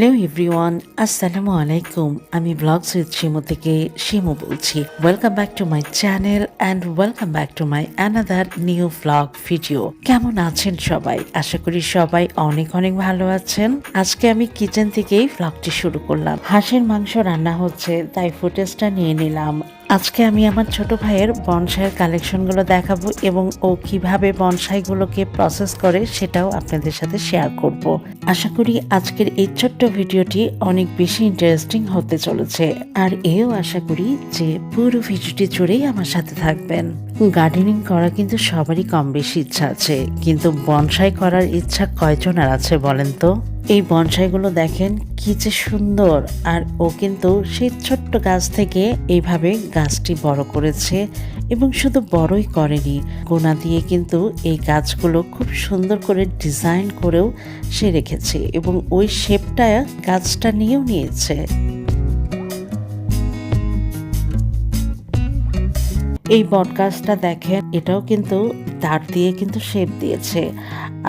Everyone আসসালামু আলাইকুম আমি ব্লগস উইথ শিমু থেকে শিমু বলছি welcome back to my channel and welcome back to my another new blog video কেমন আছেন সবাই? আশা করি সবাই অনেক অনেক ভালো আছেন। আজকে আমি কিচেন থেকেই ব্লগটি শুরু করলাম। হাঁসের মাংস রান্না হচ্ছে, তাই ফুটেজটা নিয়ে নিলাম। আজকে আমি আমার ছোট ভাইয়ের বনসাইয়ের কালেকশনগুলো দেখাবো এবং ও কীভাবে বনসাইগুলোকে প্রসেস করে সেটাও আপনাদের সাথে শেয়ার করব। আশা করি আজকের এই ছোট্ট ভিডিওটি অনেক বেশি ইন্টারেস্টিং হতে চলেছে। আর এও আশা করি যে পুরো ভিডিওটি জুড়েই আমার সাথে থাকবেন। গার্ডেনিং করা কিন্তু সবারই কম বেশি ইচ্ছা আছে, কিন্তু বনসাই করার ইচ্ছা কয়জনের আছে বলেন তো? এই বনসাইগুলো দেখেন কি যে সুন্দর। আর ও কিন্তু সেই ছোট্ট গাছ থেকে এইভাবে গাছটি বড় করেছে এবং শুধু বড়ই করেনি, গোনা দিয়ে কিন্তু এই গাছগুলো খুব সুন্দর করে ডিজাইন করেও সে রেখেছে এবং ওই শেপটা গাছটা নিয়েও নিয়েছে। এই বটগাছটা দেখেন, এটাও কিন্তু তার দিয়ে কিন্তু শেপ দিয়েছে।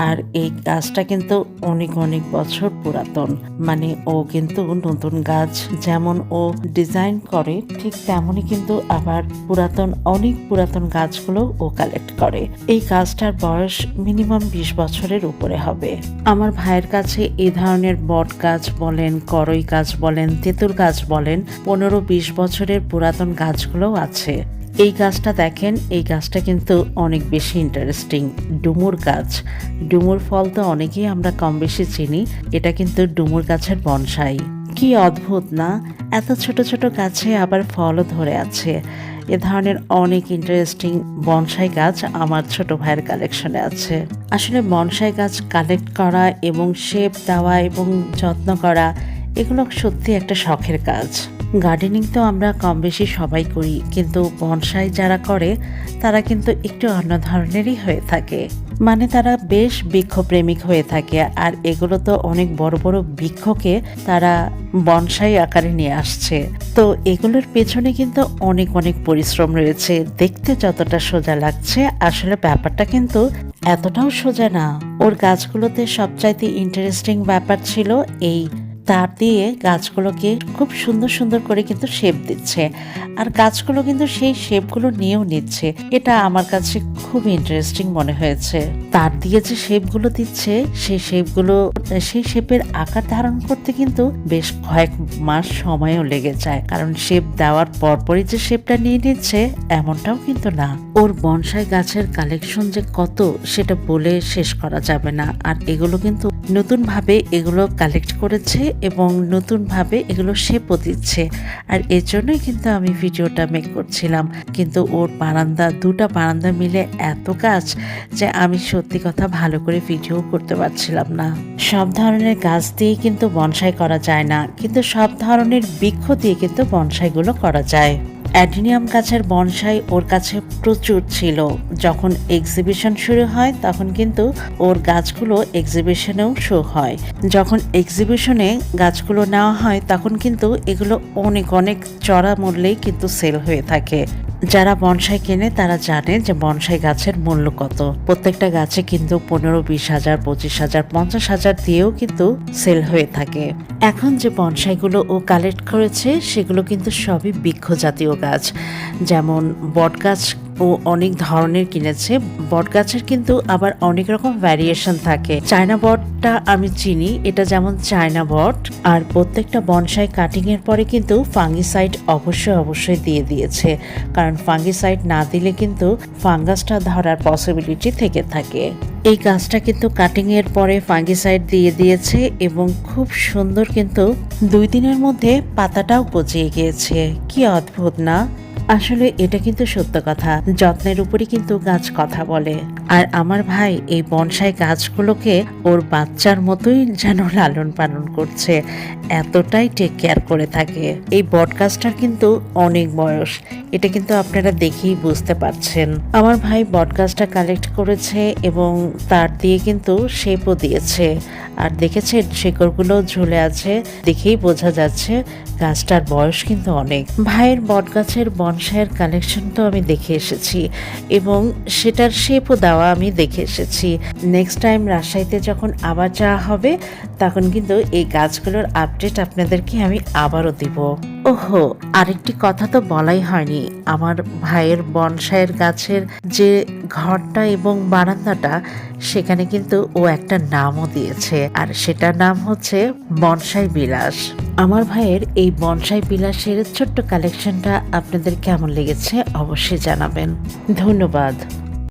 আর এই গাছটা কিন্তু অনেক অনেক বছর পুরাতন। মানে ও কিন্তু নতুন গাছ যেমন ও ডিজাইন করে, ঠিক তেমনই কিন্তু আবার পুরাতন, অনেক পুরাতন গাছগুলো ও কালেক্ট করে। এই গাছটার বয়স মিনিমাম বিশ বছরের উপরে হবে। আমার ভাইয়ের কাছে এই ধরনের বট গাছ বলেন, করই গাছ বলেন, তেঁতুল গাছ বলেন পনেরো বিশ বছরের পুরাতন গাছগুলোও আছে। এই গাছটা দেখেন, এই গাছটা কিন্তু অনেক বেশি ইন্টারেস্টিং ডুমুর গাছ। ডুমুর ফল তো অনেকেই আমরা কম বেশি চিনি, এটা কিন্তু ডুমুর গাছের বনসাই। কি অদ্ভুত, না? এত ছোট ছোট গাছে আবার ফলও ধরে আছে। এ ধরনের অনেক ইন্টারেস্টিং বনসাই গাছ আমার ছোট ভাইয়ের কালেকশনে আছে। আসলে বনসাই গাছ কালেক্ট করা এবং শেপ দেওয়া এবং যত্ন করা, এগুলো সত্যি একটা শখের কাজ। গার্ডেনিং তো আমরা কম বেশি সবাই করি, কিন্তু বনসাই যারা করে, তারা কিন্তু একটু অন্য ধরনেরই হয়ে থাকে। মানে তারা বেশ বৃক্ষপ্রেমিক হয়ে থাকে, আর এগুলো তো অনেক বড় বড় বৃক্ষকে তারা বনসাই আকারে নিয়ে আসছে। তো এগুলোর পেছনে কিন্তু অনেক অনেক পরিশ্রম রয়েছে। দেখতে যতটা সোজা লাগছে, আসলে ব্যাপারটা কিন্তু এতটাও সোজা না। ওর গাছগুলোতে সবচাইতে ইন্টারেস্টিং ব্যাপার ছিল এই তার দিয়ে গাছগুলোকে খুব সুন্দর সুন্দর করে কিন্তু শেপ দিচ্ছে। আর গাছগুলো কিন্তু সেই শেপগুলো নিয়েও নিচ্ছে। এটা আমার কাছে খুব ইন্টারেস্টিং মনে হয়েছে। তার দিয়ে যে শেপগুলো দিচ্ছে, সেই শেপগুলো, সেই শেপের আকার ধারণ করতে কিন্তু বেশ কয়েক মাস সময়ও লেগে যায়। কারণ শেপ দেওয়ার পরপরই যে শেপটা নিয়ে নিচ্ছে, এমনটাও কিন্তু না। ওর বনসাই গাছের কালেকশন যে কত, সেটা বলে শেষ করা যাবে না। আর এগুলো কিন্তু নতুনভাবে এগুলো কালেক্ট করেছে এবং নতুনভাবে এগুলো শেপও দিচ্ছে। আর এর জন্যই কিন্তু আমি ভিডিওটা মেক করছিলাম। কিন্তু ওর বারান্দা, দুটা বারান্দা মিলে এত কাজ যে আমি সত্যি কথা ভালো করে ভিডিও করতে পারছিলাম না। সব ধরনের গাছ দিয়ে কিন্তু বনসাই করা যায় না। কিন্তু সব ধরনের বৃক্ষ দিয়ে কিন্তু বনসাইগুলো করা যায়। অ্যাডিনিয়াম গাছের বনসাই ওর কাছে প্রচুর ছিল। যখন এক্সিবিশন শুরু হয়, তখন কিন্তু ওর গাছগুলো এক্সিবিশনেও শো হয়। যখন এক্সিবিশনে গাছগুলো নেওয়া হয়, তখন কিন্তু এগুলো অনেক অনেক চড়া মূল্যেই কিন্তু সেল হয়ে থাকে। যারা বনসাই কেনে, তারা জানে যে বনসাই গাছের মূল্য কত। প্রত্যেকটা গাছে কিন্তু পনেরো, বিশ হাজার, পঁচিশ হাজার, পঞ্চাশ হাজার দিয়েও কিন্তু সেল হয়ে থাকে। এখন যে বনসাইগুলো ও কালেক্ট করেছে, সেগুলো কিন্তু সবই বৃক্ষ জাতীয় গাছ। যেমন বট গাছ ও অনেক ধরনের কিনেছে। বট গাছের কিন্তু আবার অনেক রকম ভ্যারিয়েশন থাকে। চায়না বটটা আমি চিনি, এটা যেমন চায়না বট, আর প্রত্যেকটা বনসাই কাটিং এর পরে কিন্তু ফাঙ্গিসাইড অবশ্যই অবশ্যই দিয়ে দিয়েছে। কারণ ফাঙ্গিসাইড না দিলে কিন্তু ফাঙ্গাসটা ধরার পসিবিলিটি থেকে থাকে। এই গাছটা কিন্তু কাটিং এর পরে ফাঙ্গিসাইড দিয়ে দিয়েছে এবং খুব সুন্দর কিন্তু দুই দিনের মধ্যে পাতাটাও গজিয়ে গিয়েছে। কি অদ্ভুত না? আসলে এটা কিন্তু সত্য কথা। যত্নের উপরই কিন্তু গাছ কথা বলে। আর আমার ভাই এই বনসাই গাছগুলোকে ওর বাচ্চার মতোই যেন লালন পালন করছে। এতটাই টেক কেয়ার করে থাকে। এই বট গাছটার কিন্তু অনেক বয়স। এটা কিন্তু আপনারা দেখেই বুঝতে পারছেন। আমার ভাই বট গাছটা কালেক্ট করেছে এবং তার দিয়ে কিন্তু শেপও দিয়েছে। আর দেখেছেন শেকড়গুলো ঝুলে আছে দেখেই বোঝা যাচ্ছে গাছটার বয়স কিন্তু অনেক। ভাইয়ের বট গাছের বনসাইয়ের কালেকশন তো আমি দেখে এসেছি এবং সেটার শেপও দেওয়া আমি দেখে এসেছি। নেক্সট টাইম রাজশাহীতে যখন আবার যাওয়া হবে, তখন কিন্তু এই গাছগুলোর আপডেট আপনাদেরকে আমি আবারও দিব। ওহো, আরেকটি কথা তো বলাই হয়নি। আমার ভাইয়ের বনসাইয়ের গাছের যে ঘরটা এবং বারান্দাটা, সেখানে কিন্তু ও একটা নামও দিয়েছে, আর সেটার নাম হচ্ছে বনসাই বিলাস। আমার ভাইয়ের এই বনসাই বিলাসের ছোট্ট কালেকশনটা আপনাদের কেমন লেগেছে অবশ্যই জানাবেন। ধন্যবাদ।